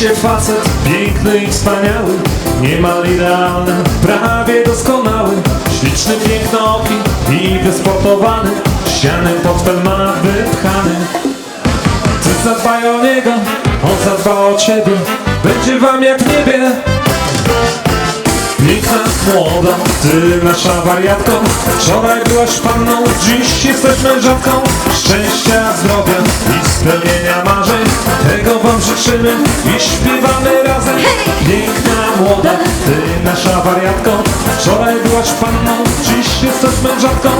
się facet. Piękny i wspaniały Niemal idealny, prawie doskonały. Śliczny, pięknooki i wysportowany Ściany portfel ma wypchany Ty zadbaj o niego, on zadba o ciebie Będzie wam jak w niebie. Piękna, młoda, ty nasza wariatko. Wczoraj byłaś panną, dziś jesteś mężatką. Szczęścia, zdrowia i spełnienia Życzymy i śpiewamy razem. Piękna, młoda, ty nasza wariatko. Wczoraj byłaś panną, dziś jesteś mężatką.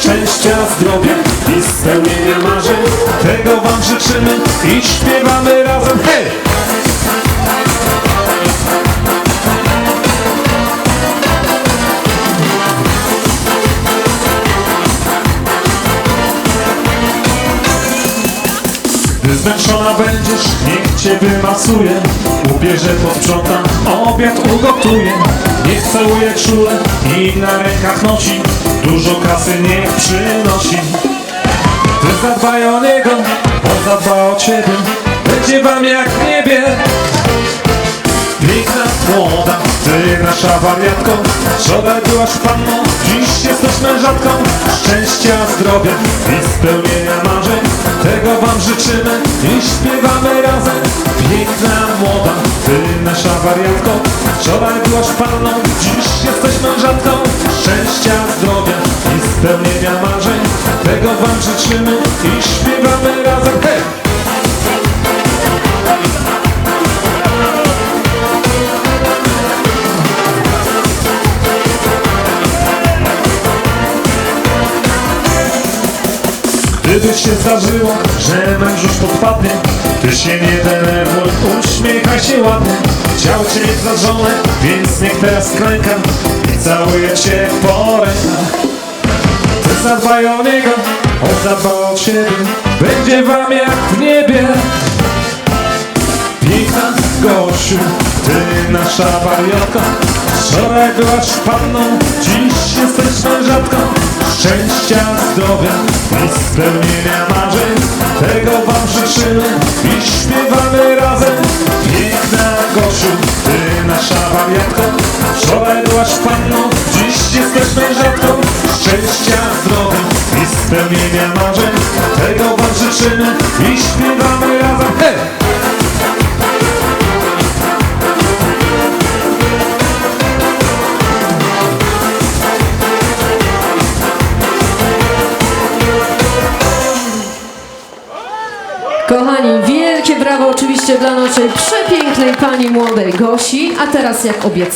Szczęścia, zdrowia i spełnienia marzeń. Tego wam życzymy i śpiewamy razem. Hej! Gdy zmęczona będziesz, niech cię wymasuje Ubierze, posprząta, obiad ugotuje. Niech całuje czule i na rękach nosi. Dużo kasy niech przynosi. Ty zadbaj o niego, on zadba o ciebie. Będzie wam jak w niebie. Piękna, młoda, ty nasza wariatko. Wczoraj byłaś panną, dziś jesteś mężatką. Szczęścia, zdrowia i spełnienia marzeń Tego wam życzymy i śpiewamy razem. Piękna, młoda, ty nasza wariatko. Wczoraj byłaś panną, dziś jesteś mężatką. Szczęścia, zdrowia i spełnienia marzeń. Tego wam życzymy i śpiewamy razem! Gdyby się zdarzyło, że męż już podpadnie Ty się nie denerwuj, uśmiechaj się ładnie. Chciał cię mieć za żonę, więc niech teraz klęka I całuje cię po rękach Ty zadbaj o niego, on zadba o ciebie Będzie wam jak w niebie. Piękna Gosiu, ty nasza wariatka Wczoraj byłaś panną, dziś jesteś mężatką Szczęścia, zdrowia i spełnienia marzeń. Tego wam życzymy i śpiewamy razem. Piękna Gosiu, ty nasza wariatka Wczoraj byłaś panną, dziś jesteś mężatką Szczęścia, zdrowia i spełnienia marzeń. Tego wam życzymy i śpiewamy razem. Hej! Kochani, wielkie brawo oczywiście dla naszej przepięknej pani młodej Gosi, a teraz jak obiecałam.